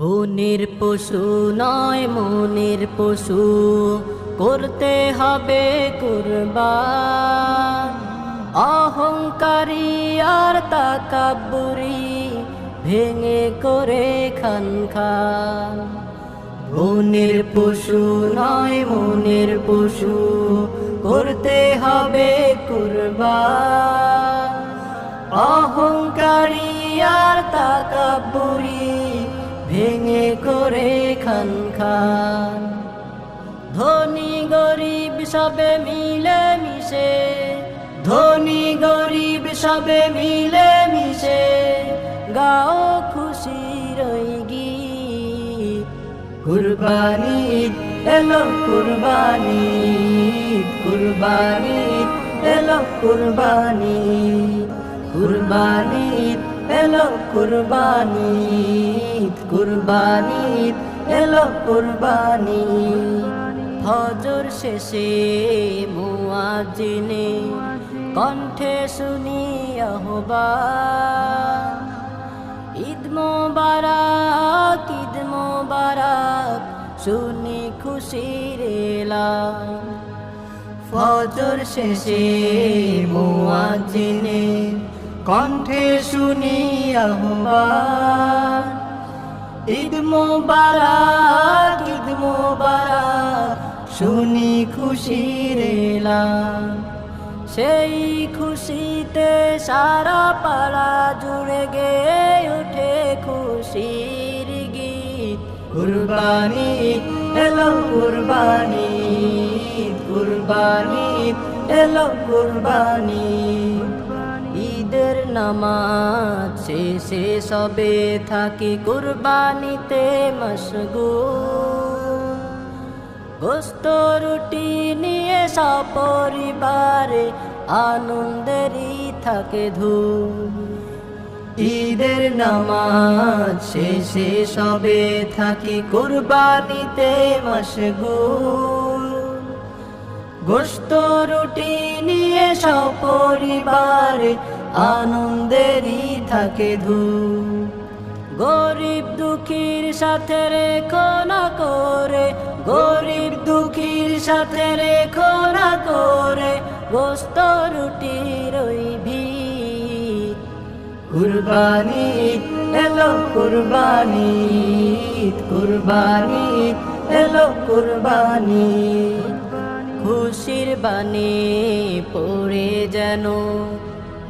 বনের পশু নয়, মনের পশু। করতে হবে কুরবান। অহংকারী আর তাকাবুরি ভেঙে করে খান খান। বনের পশু নয়, মনের পশু। করতে হবে কুরবান। অহংকারী খান খান ধনী গরিব সবে মিলে মিশে ধনী গরিব সবে মিলে মিশে গাও খুশি রই গীত। কুরবানি এলো, কুরবানি কুরবানি এলো, কুরবানি কুরবানি এলো, কুরবানি কুরবানি এলো কুরবানি। হজর শেষে মুয়াজিনে কণ্ঠে শুনি আহ্বান। ঈদ মোবারক ঈদ মোবারক, শুনি খুশির ফজর শেষে মুয়াজিনে কণ্ঠে শুনি আহ্বান। ঈদ মোবারক ঈদ মোবারক, শুনি খুশির এলাম সেই খুশিতে সারা পাড়া জুড়ে গে ওঠে খুশির গীত। কুরবানি এলো কুরবানি কুরবানি এলো কুরবানি ঈদের নামাজ শেষে সবে থাকি কুরবানিতে মশগুল। গোস্ত রুটি নিয়ে সপরিবারে আনন্দেরই থাকে ধুম ঈদের নামাজ শেষে সবে থাকি কুরবানিতে মশগুল। গোস্ত রুটি নিয়ে সপরিবারে আনন্দেরই থাকে ধুম গরিব দুঃখীর সাথে রেখো না করে, গরিব দুঃখীর সাথে রেখো না করে গোস্ত রুটি রইবি কুরবানি, এলো কুরবানি কুরবানি, এলো কুরবানি। খুশির বাণী পড়ে যেন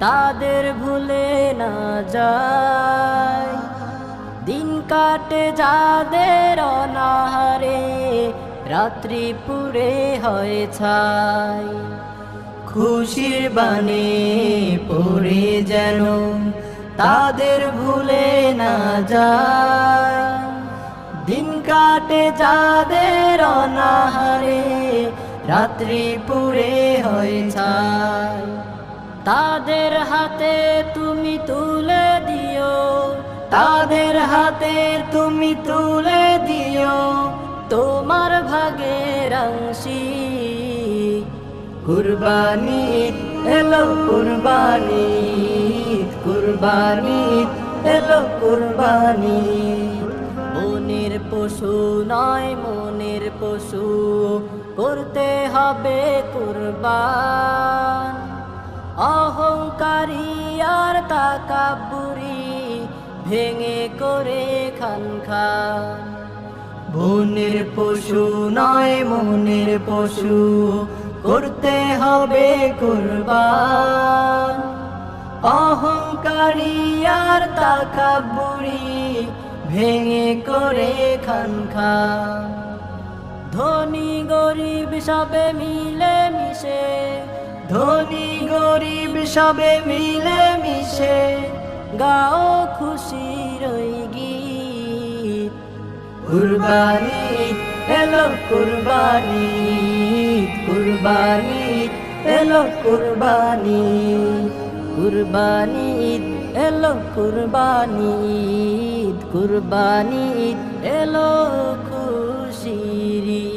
তাদের ভুলে না যায়। দিন কাটে যাদের অনাহারে, রাত্রি পুরে হয় ছাই। খুশির বাণী পড়ে যেন তাদের ভুলে না যায়। দিন কাটে যাদের অনাহারে রাত্রি পুরে হয় তাদের হাতে তুমি তুলে দিও, তাদের হাতে তুমি তুলে দিও, তোমার ভাগে অংশী। কুরবানি, এলো কুরবানি কুরবানি, এলো কুরবানি। পশু নয়, মনের পশু করতে হবে কুরবান। অহংকারী আর তাকাবুরি ভেঙে করে খান খান। বনের পশু নয়, মনের পশু করতে হবে কুরবান। অহংকারী আর তাকাবুরি ভেঙে করে খান খান। ধনী গরিব সবে মিলে মিশে, ধনী গরিব সবে মিলে মিশে, গাও খুশি রই গীত। কুরবানি, এলো কুরবানি কুরবানি, এলো কুরবানি কুরবানি, এলো কুরবানি। কুরবানি এলো খুশিরি